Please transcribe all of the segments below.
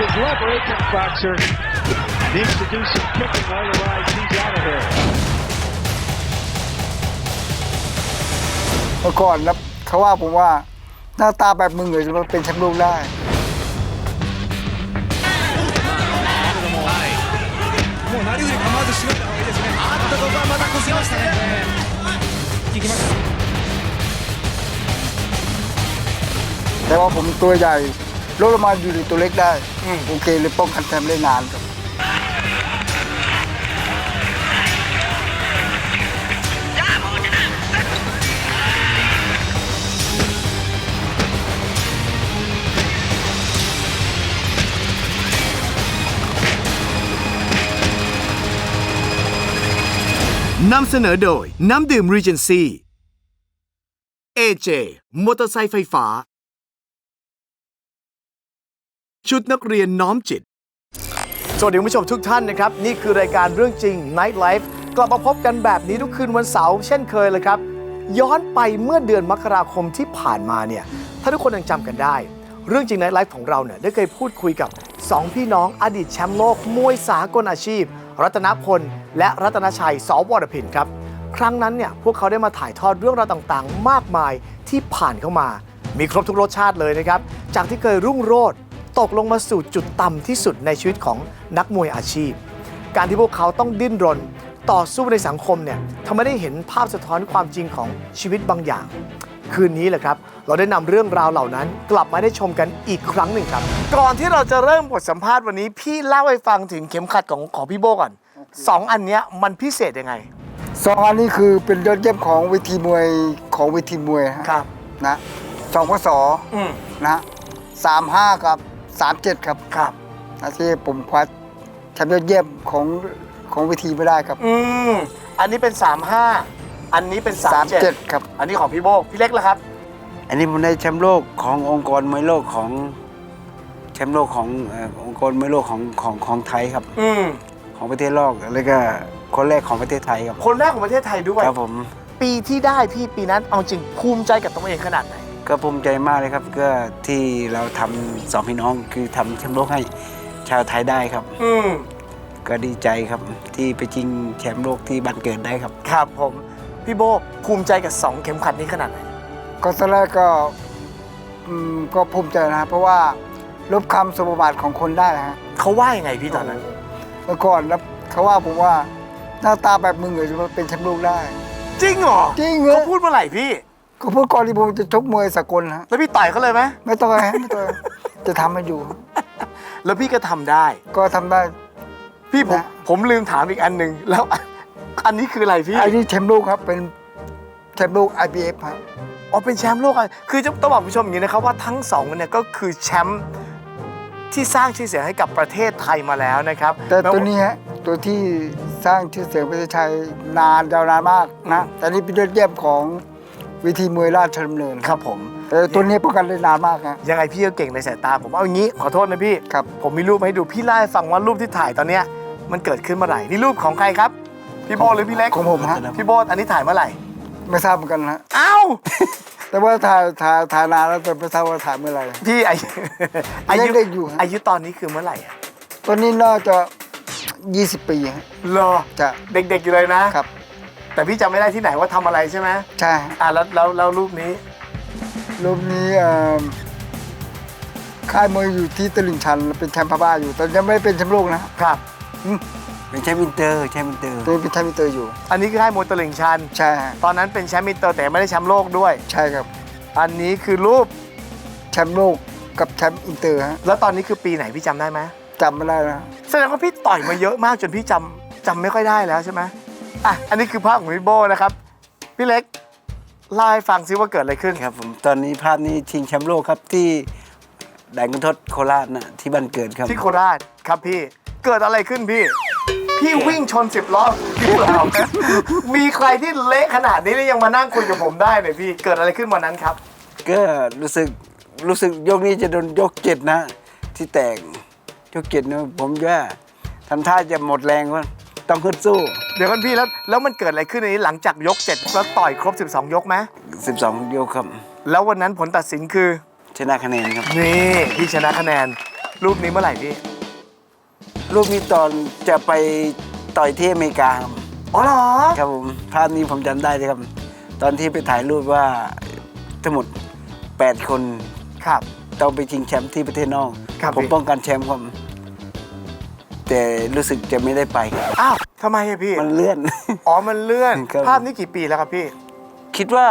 his lever. Kickboxer needs to do some kicking, otherwise he's out of here. เมื่อก่อนแล้วเขาว่าผมว่าหน้าตาแบบมึงเลยจะมาเป็นแชมป์โลกได้ もうなりふり構わず絞った方がいいですね。あっとここはまたこすりましたね。いきました。 แต่ว่าผมตัวใหญ่ ลดลงมาอยู่ในตัวเล็กได้โอเคเลยป้องกันแชมป์ได้นานครับนำเสนอโดย น้ำดื่ม Regency AJ มอเตอร์ไซค์ไฟฟ้า ชุดนักเรียนน้อมจิต สวัสดีคุณผู้ชมทุกท่านนะครับ นี่คือรายการเรื่องจริง Night Life กลับมาพบกันแบบนี้ทุกคืนวันเสาร์เช่นเคยเลยครับ ย้อนไปเมื่อเดือนมกราคมที่ผ่านมาเนี่ย ถ้าทุกคนยังจำกันได้ เรื่องจริง Night Life ของเราเนี่ยได้เคยพูดคุยกับ 2 พี่น้องอดีตแชมป์โลกมวยสากลอาชีพ รัตนพล และรัตนชัยสวรพินครับครั้งนั้นเนี่ยพวกเขาได้มาถ่ายทอดเรื่องราวต่างๆ มากมายที่ผ่านเข้ามา มีครบทุกรสชาติเลยนะครับจากที่เคยรุ่งโรจน์ ตกลงมาสู่จุดต่ำที่สุดในชีวิตของนักมวยอาชีพ การที่พวกเขาต้องดิ้นรน ต่อสู้ในสังคมเนี่ยทำให้ได้เห็นภาพสะท้อนความจริงของชีวิตบางอย่าง คืนนี้แหละครับ เราได้นำเรื่องราวเหล่านั้น กลับมาได้ชมกันอีกครั้งหนึ่งครับ ก่อนที่เราจะเริ่มบทสัมภาษณ์วันนี้พี่เล่าให้ฟังถึงเข็มขัดของของพี่โบก่อนสองอันเนี้ยมันพิเศษยังไงสองอันนี้คือเป็นยอดเยี่ยมของเวทีมวยของเวทีมวยฮะครับนะสองพศอืมนะสามห้ากับ สามเจ็ดครับครับนะที่ผมคว้าแชมป์ยอดเยี่ยมของของเวทีไม่ได้ครับ อืมอันนี้เป็น 35 อันนี้เป็น37 ครับ อันนี้ของพี่โบพี่เล็กแล้วครับ อันนี้ผมได้แชมป์โลกขององค์กรมวยโลกของแชมป์โลกของเอ่อองค์กรมวยโลกของของของไทยครับ อืมของประเทศโลกแล้วก็คนแรกของประเทศไทยครับคนแรกของประเทศไทยด้วย ครับผม ปีที่ได้พี่ปีนั้นเอาจริงภูมิใจกับตัวเองขนาดไหน ก็ภูมิใจมากเลยครับ ก็ที่เราทำสองพี่น้องคือทำแชมป์โลกให้ชาวไทยได้ครับ อืมก็ดีใจครับที่ไปชิงแชมป์โลกที่บ้านเกิดได้ครับ ครับผม พี่โบภูมิใจกับ 2 เข็มขัดนี้ขนาดไหน ก็ตอนแรกก็อืมก็ภูมิใจนะครับเพราะว่าลบคำสมบัติของคนได้ฮะเขาว่ายังไงพี่ตอนนั้น เมื่อก่อนแล้วเขาว่าผมว่าหน้าตาแบบมึงเลยจะมาเป็นแชมป์โลกได้ จริงเหรอจริงเหรอ เขาพูดเมื่อไหร่พี่ ก็พูดก่อนที่ผมจะชกมวยสากลฮะแล้วพี่ต่อยเขาเลยไหมไม่ต้องฮะไม่ต้องจะทำให้อยู่ แล้วพี่ก็ทำได้ ก็ทำได้ พี่ผมนะ ผมลืมถามอีกอันหนึ่งแล้ว อันนี้คืออะไรพี่ไอ้นี่แชมป์โลกครับเป็นแชมป์โลก IBF ครับอ๋อเป็นแชมป์โลกอะคือจะต้องบอกผู้ชมอย่างนี้นะครับว่าทั้งสองเนี่ยก็คือแชมป์ที่สร้างชื่อเสียงให้กับประเทศไทยมาแล้วนะครับแต่ม้ตัวนี้ฮะตัวที่สร้างชื่อเสียงประเทศไทยนานยาวนานมากนะแต่นี่เป็นยอดเยี่ยมของ วิธีมวยราชดำเนินครับผมแต่ตัวนี้ป้องกันได้นานมากฮะ ยังไงพี่ก็เก่งในสายตาผมเอาอย่างนี้ขอโทษนะพี่ครับ ผมมีรูปมาให้ดูพี่เล่าให้ฟังว่ารูปที่ถ่ายตอนเนี้ยมันเกิดขึ้นเมื่อไหร่นี่รูปของใครครับ พี่โบหรือพี่เล็กของผมฮะ พี่โบอันนี้ถ่ายเมื่อไหร่ไม่ทราบเหมือนกันฮะ เอ้า แต่ว่าถ่ายถ่ายถ่ายนานแล้วแต่ไม่ทราบว่าถ่ายเมื่อไหร่ พี่อายุอายุยังเด็กอยู่ฮะ อายุตอนนี้คือเมื่อไหร่อะตัวนี้น่าจะ 20 ปีฮะรอจะเด็กๆอยู่เลยนะครับ แต่พี่จำไม่ได้ที่ไหนว่าทำอะไรใช่ไหมใช่ฮะอะแล้วแล้วแล้วรูปนี้รูปนี้เอ่อค่ายมวยอยู่ที่ตลิ่งชัน เป็นแชมป์พม่าอยู่แต่ยังไม่ได้เป็นแชมป์โลกนะครับ เป็นแชมป์อินเตอร์แชมป์อินเตอร์ตัวนี้เป็นแชมป์มิเตอร์อยู่ อันนี้คือให้มวยตลิ่งชัน ใช่ฮะตอนนั้นเป็นแชมป์มิเตอร์แต่ไม่ได้แชมป์โลกด้วย ใช่ครับ อันนี้คือรูปแชมป์โลกกับแชมป์อินเตอร์ฮะแล้วตอนนี้คือปีไหนพี่จำได้ไหมจำไม่ได้นะแสดงว่าพี่ต่อยมาเยอะมากจนพี่จำจำไม่ค่อยได้แล้วใช่ไหม อะ อันนี้คือภาพของพี่โบนะครับ พี่เล็กเล่าให้ฟังซิว่าเกิดอะไรขึ้นครับผมตอนนี้ภาพนี้ชิงแชมป์โลกครับที่ด่านคุณทศโคราชนะที่บ้านเกิดครับ ที่โคราชครับพี่เกิดอะไรขึ้นพี่ พี่วิ่งชนสิบล้อพี่เปล่านะมีใครที่เละขนาดนี้แล้วยังมานั่งคุยกับผมได้เนี่ยพี่เกิดอะไรขึ้นวันนั้นครับ ก็รู้สึกรู้สึกยกนี้จะโดนยกเจ็ดนะ ที่แตกยกเจ็ดนะผมว่าทำท่าจะหมดแรงว่า ต้องขึ้นสู้ เดี๋ยวกันพี่แล้วแล้วมันเกิดอะไรขึ้นในนี้หลังจากยกเจ็ดแล้วต่อยครบ 12 ยกไหม12 ยกครับ แล้ววันนั้นผลตัดสินคือชนะคะแนนครับ นี่พี่ชนะคะแนน รูปนี้เมื่อไหร่พี่ รูปนี้ตอนจะไปต่อยที่อเมริกาครับอ๋อเหรอครับผมภาพนี้ผมจำได้เลยครับ ตอนที่ไปถ่ายรูปว่าทั้งหมด 8 คนครับ ต้องไปชิงแชมป์ที่ประเทศนอก ครับผมพี่ ป้องกันแชมป์ครับ แต่รู้สึกจะไม่ได้ไปครับอ้าวทำไมอะพี่ มันเลื่อน อ๋อ มันเลื่อน ครับ ภาพนี้กี่ปีแล้วครับพี่คิดว่า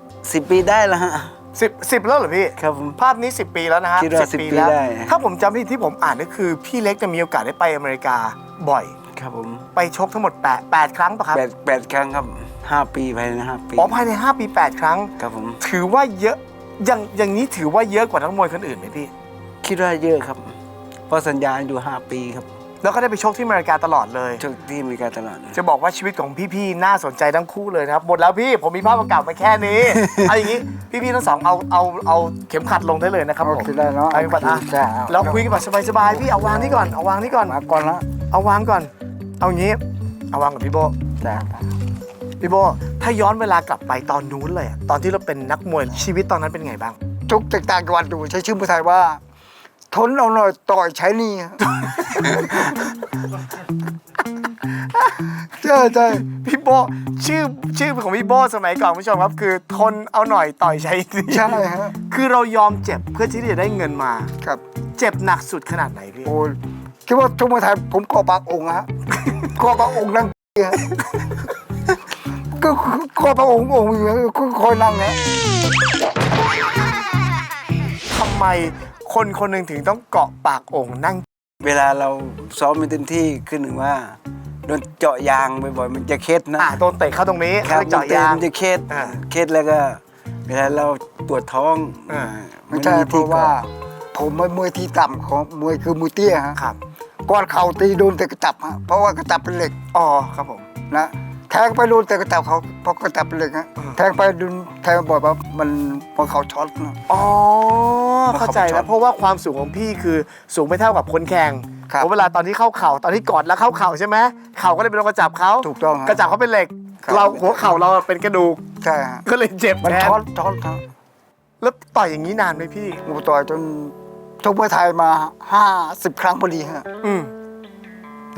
10 ปีได้แล้วฮะ สิบสิบแล้วเหรอพี่ ครับผมภาพนี้ 10 ปีแล้วนะฮะคิดว่า10ปีได้ ถ้าผมจำไม่ผิดที่ผมอ่านก็คือ พี่เล็กจะมีโอกาสได้ไปอเมริกาบ่อย ครับผมไปชกทั้งหมด8 8ครั้งปะครับ แปดแปดครั้งครับห้าปีภายในห้าปีอ๋อภายใน 5 ปี 8 ครั้ง ครับผมถือว่าเยอะอย่างอย่างนี้ถือว่าเยอะกว่านักมวยคนอื่นไหมพี่ คิดว่าเยอะครับ เพราะสัญญาอยู่ห้าปีครับ แล้วก็ได้ไปชกที่อเมริกาตลอดเลย ชกที่อเมริกาตลอดจะบอกว่าชีวิตของพี่ๆน่าสนใจทั้งคู่เลยนะครับหมดแล้วพี่ผมมีภาพประกาศมาแค่นี้ เอาอย่างนี้พี่ๆทั้งสองเอาเอาเอาเข็มขัดลงได้เลยนะครับผมโอเคได้เนอะเอาเข็มขัดอะโอเคได้เอาเราคุยกันแบบสบายๆพี่เอาวางนี่ก่อนเอาวางนี่ก่อน มาก่อนละเอาวางก่อน เอาอย่างนี้ เอาวางกับพี่โบ จ้าพี่โบ ถ้าย้อนเวลากลับไปตอนนู้นเลยอะตอนที่เราเป็นนักมวยชีวิตตอนนั้นเป็นไงบ้าง ทุกจากต่างจังหวัดอยู่ใช้ชื่อภาษาไทยว่า ทนเอาหน่อยต่อยใช้หนี่ใช่ใช่พี่โบชื่อชื่อของพี่โบสมัยก่อนคุณผู้ชมครับ คือทนเอาหน่อยต่อยใช้ดีใช่ฮะคือเรายอมเจ็บเพื่อที่จะได้เงินมา ครับเจ็บหนักสุดขนาดไหนพี่โอ้ยคิดว่าทุกภาษาไทยผมก่อปากองค์ฮะก่อปากองค์นั่งฮะก็ก่อปากองค์องค์อยู่ฮะก็คอยนั่งฮะทำไม คนคนหนึ่งถึงต้องเกาะปากโอ่งนั่ง เวลาเราซ้อมไม่เต็มที่ขึ้นหนึ่งว่าโดนเจาะยางบ่อยๆมันจะเคล็ดนะอะโดนเตะเข้าตรงนี้ครับแล้วเจาะยางมันจะเคล็ดอ่า เคล็ดแล้วก็ เวลาเราตรวจท้องอ่า ไม่ใช่เพราะว่า ผมเป็นมวยที่ต่ำของมวยคือมวยเตี้ยฮะครับก้อนเข่าตีโดนแต่กระจับฮะเพราะว่ากระจับเป็นเหล็กอ๋อครับผม นะแทงไปโดนแต่กระจับเขาเพราะกระจับเป็นเหล็กฮะอืม แทงไปโดนแทงบ่อยปั๊บมันพอเขาช็อตนะอ๋อ เข้าใจแล้วเพราะว่าความสูงของพี่คือสูงไม่เท่ากับคนแข่งครับเพราะเวลาตอนที่เข้าเข่าตอนที่กอดแล้วเข้าเข่าใช่ไหมเข่าก็เลยเป็นกระจับเขาถูกต้องฮะกระจับเขาเป็นเหล็กครับเราหัวเข่าเราเป็นกระดูกใช่ฮะก็เลยเจ็บมันแทนช็อตช็อตฮะแล้วต่อยอย่างนี้นานไหมพี่งูต่อยจนทุกมวยไทยมาห้าสิบครั้งพอดีฮะอืม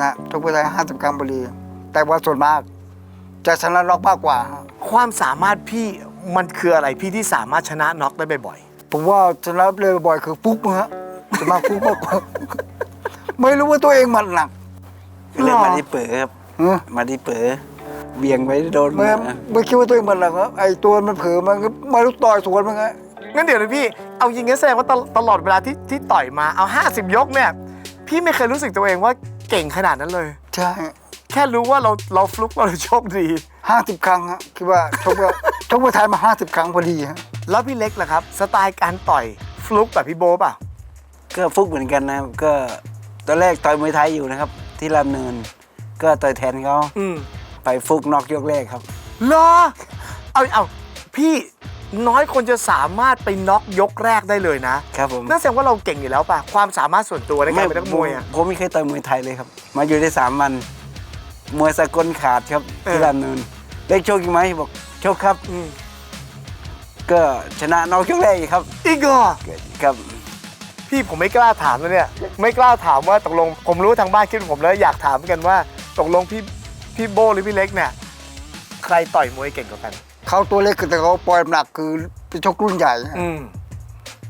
นะทุกมวยไทยห้าสิบครั้งพอดี แต่ว่าส่วนมาก จะชนะน็อกมากกว่าฮะความสามารถพี่มันคืออะไรพี่ที่สามารถชนะน็อกได้บ่อย ผมว่าชนะเลยบ่อยคือฟุกฮะจะมาฟุกมากกว่า ไม่รู้ว่าตัวเองมันหนักก็เลยมาที่เป๋อครับเออมาที่เป๋อเบี่ยงไปโดนไม่ไม่คิดว่าตัวเองมันหนักครับไอ้ตัวมันเผลอมันก็มาลุกต่อยสวนมันไงๆงั้นเดี๋ยวนะพี่ เอายิงงั้นแสดงว่าตลตลอดเวลาที่ที่ต่อยมา เอา 50 ยกเนี่ย พี่ไม่เคยรู้สึกตัวเองว่าเก่งขนาดนั้นเลย ใช่แค่รู้ว่าเราเราฟลุกเราโชคดี ห้าสิบครั้งฮะคิดว่าชกว่า ชกมวยไทยมาห้าสิบครั้งพอดีฮะแล้วพี่เล็กล่ะครับ สไตล์การต่อยฟลุกแบบพี่โบะป่ะก็ฟุกเหมือนกันนะครับก็ตอนแรกต่อยมวยไทยอยู่นะครับ ที่ลำเนิน ก็ต่อยแทนเขาอืมไปฟุกน็อกยกแรกครับ เหรอเอาเอาพี่น้อยคนจะสามารถไปน็อกยกแรกได้เลยนะครับผมนั่นแสดงว่าเราเก่งอยู่แล้วป่ะ ความสามารถส่วนตัวในการเป็นนักมวยอะ ผมไม่เคยต่อยมวยไทยเลยครับ มาอยู่ได้สามวัน มวยสากลขาดครับ ที่เออ ลำเนินได้โชคอีกไหมบอกโชคครับ อืมก็ชนะน็อกยกแรกอีกครับอีกเหรอครับ พี่ผมไม่กล้าถามแล้วเนี่ย ไม่กล้าถามว่าตกลงผมรู้ทางบ้านคิดเหมือนผมแล้วอยากถามเหมือนกันว่าตกลงพี่พี่โบหรือพี่เล็กเนี่ยใครต่อยมวยเก่งกว่ากัน เขาตัวเล็กแต่เขาปล่อยน้ำหนักคือเป็นชกรุ่นใหญ่ฮะอืม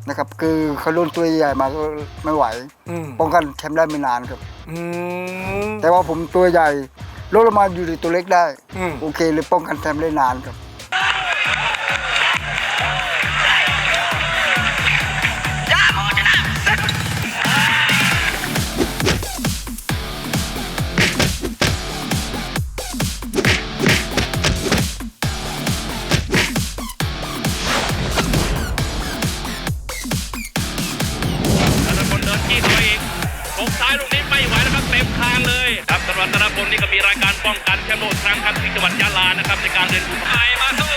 นะครับ คือเขารุ่นตัวใหญ่มาก็ไม่ไหว อืมป้องกันแชมป์ได้ไม่นานครับ อืมแต่ว่าผมตัวใหญ่ ลดลงมาอยู่ในตัวเล็กได้อืม โอเคเลยป้องกันแชมป์ได้นานครับธนพลเดินจี้เข้าไปอีกตรงซ้ายลูกนี้ เต็มคางเลยครับสำหรับธนพลนี่ก็มีรายการป้องกันแชมป์โลกครั้งครับที่จังหวัดยะลานะครับในการเดินภูเขาไฟมาสู้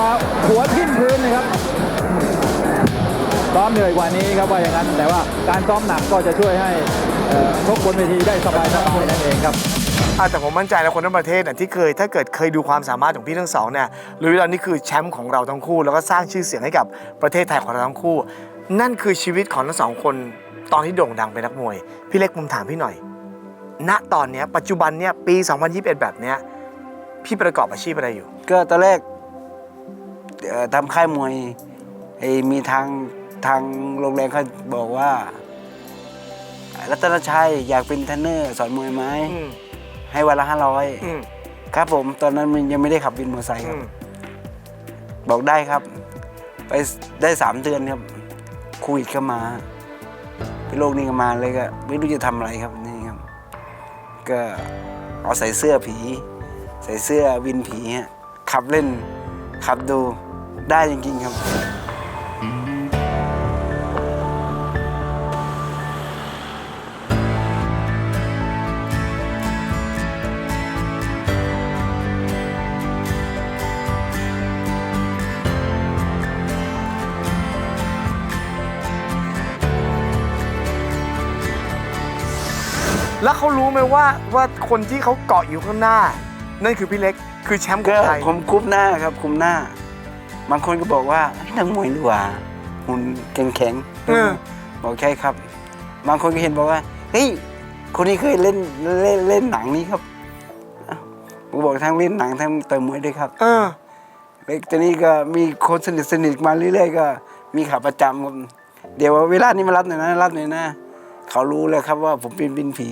มาหัวทิ่มพื้นนะครับซ้อมเหนื่อยกว่านี้ครับว่าอย่างนั้น แต่ว่าการซ้อมหนักก็จะช่วยให้เอ่อชกบนเวทีได้สบายๆนั่นเองครับอะแต่ผมมั่นใจนะคนทั้งประเทศน่ะที่เคยถ้าเกิดเคยดูความสามารถของพี่ทั้งสองเนี่ยรู้ว่านี่คือแชมป์ของเราทั้งคู่ แล้วก็สร้างชื่อเสียงให้กับประเทศไทยของเราทั้งคู่ นั่นคือชีวิตของทั้งสองคนตอนที่โด่งดังเป็นนักมวย พี่เล็กผมถามพี่หน่อย ณตอนเนี้ยปัจจุบันเนี้ยปี 2021 แบบเนี้ยพี่ประกอบอาชีพอะไรอยู่ ก็ตอนแรกเอ่อ ทำค่ายมวยไอ้มีทางทางโรงแรมเขาบอกว่า รัตนชัยอยากเป็นเทรนเนอร์สอนมวยไหมอืมให้วันละห้าร้อยอืมครับผมตอนนั้นมันยังไม่ได้ขับวินมอเตอร์ไซค์คอืรับมบอกได้ครับ ไปได้สามเดือนครับโควิดก็มาเป็นโรคนี้ก็มาเลยก็ไม่รู้จะทำอะไรครับนี่ครับ ก็เอาใส่เสื้อผี ใส่เสื้อวินผีฮะขับเล่นขับดู ได้จริงๆครับ แล้วเขารู้ไหมว่าว่าคนที่เขาเกาะอยู่ข้างหน้า นั่นคือพี่เล็กคือแชมป์ขก็องไทย ผมคุบหน้าครับคุมหน้า บางคนก็บอกว่าเฮ้ยนักมวยดีกว่าหุ่นแข็งแข็งๆเออ บอกใช่ครับ บางคนก็เห็นบอกว่าเฮ้ยคนนี้เคยเล่นเล่นเล่นหนังนี้ครับอ้าวผมบอกทั้งเล่นหนังทั้งต่อยมวยด้วยครับ เออแล้วตอนนี้ก็มีคนสนิทสนิทมาเรื่อยๆก็มีขาประจำครับเดี๋ยวเวลานี้มารับหน่อยนะรับหน่อยนะ เขารู้แล้วครับว่าผมเป็นบินผี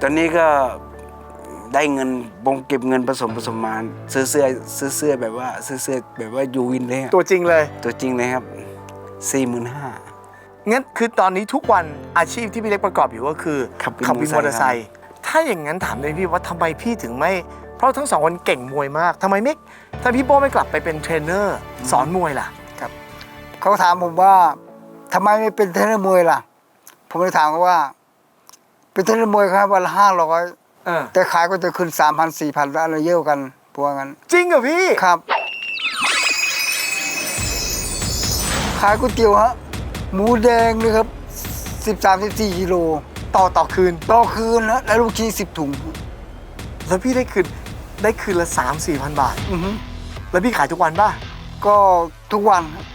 ตอนนี้ก็ ได้เงินบงเก็บเงินผสมผสมมาซื้อเสื้อซื้อเสื้อแบบว่าซื้อเสื้อแบบว่ายูวินเลยอะตัวจริงเลย ตัวจริงเลยครับสี่หมื่นห้า งั้นคือตอนนี้ทุกวันอาชีพที่พี่เล็กประกอบอยู่ก็คือขับวินขับวินมมออเตเตออร์ร์ไซไซค์ ค์ถ้าอย่างนั้นถามเลยพี่ว่าทำไมพี่ถึงไม่ เพราะทั้งสองคนเก่งมวยมากทำไมไม่ถ้าพี่โป้ไม่กลับไปเป็นเทรนเนอร์สอนมวยล่ะ เขาถามผมว่าทำไมไม่เป็นเทรนเนอร์มวยล่ะ ผมเลยถามเขาว่า เป็นเทรนเนอร์มวยครับวันละห้าร้อยเออ แต่ขายก็จะขึ้นสามพันสี่พันอะไรเยอะกันพวกงั้นจริงเหรอพี่ครับ ขายก๋วยเตี๋ยวฮะหมูแดงเลยครับสิบสามสิบสี่กิโลต่อต่อคืนต่อคืนนะแล้วลูกชิ้นสิบถุง แล้วพี่ได้คืนได้คืนละ3 4 0 0 0บาท อือฮึแล้วพี่ขายทุกวันป่ะ ก็ทุกวันครับ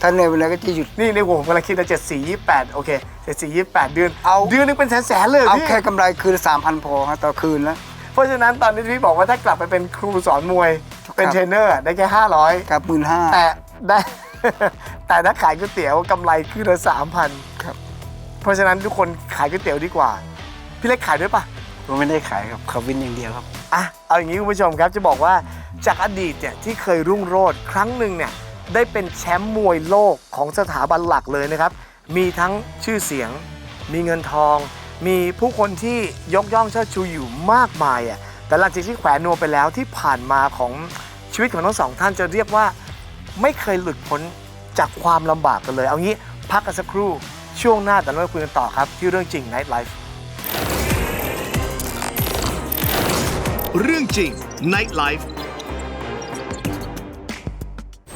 ถ้าเหนื่อยวันไหนก็จะหยุด นี่ในหัวผมกำลังคิดนะเจ็ดสี่ยี่แปดโอเค เจ็ดสี่ยี่แปดเดือนเอาเดือนหนึงเป็นแสนแสนๆเลยเหรอเอาพี่แค่กำไรคืนสามพันพอฮะต่อคืนแล้ว เพราะฉะนั้นตอนนี้พี่บอกว่าถ้ากลับไปเป็นครูสอนมวย เป็นครับเทรนเนอร์ได้แค่ห้าร้อยกับหมื่นห้าแต่ได้ แต่ถ้าขายก๋วยเตี๋ยวกำไรคืนละสามพันครับ เพราะฉะนั้นทุกคนขายก๋วยเตี๋ยวดีกว่า พี่เล็กขายด้วยปะผมไม่ได้ขายครับขับวินอย่างเดียวครับอะเอาอย่างนี้คุณผู้ชมครับจะบอกว่าจากอดีตเนี่ยที่เคยรุ่งโรจน์ครั้งหนึ่งเนี่ยได้เป็นแชมป์มวยโลกของสถาบันหลักเลยนะครับ มีทั้งชื่อเสียง มีเงินทอง มีผู้คนที่ยกย่องเชิดชูอยู่มากมายอะแต่หลังจากที่แขวนนวมไปแล้วที่ผ่านมาของชีวิตของทั้งสองท่านจะเรียกว่าไม่เคยหลุดพ้นจากความลำบากกันเลย เอางี้พักกันสักครู่ช่วงหน้าแต่เรามาคุยกันต่อครับ ที่เรื่องจริง Night Life เรื่องจริง Night Life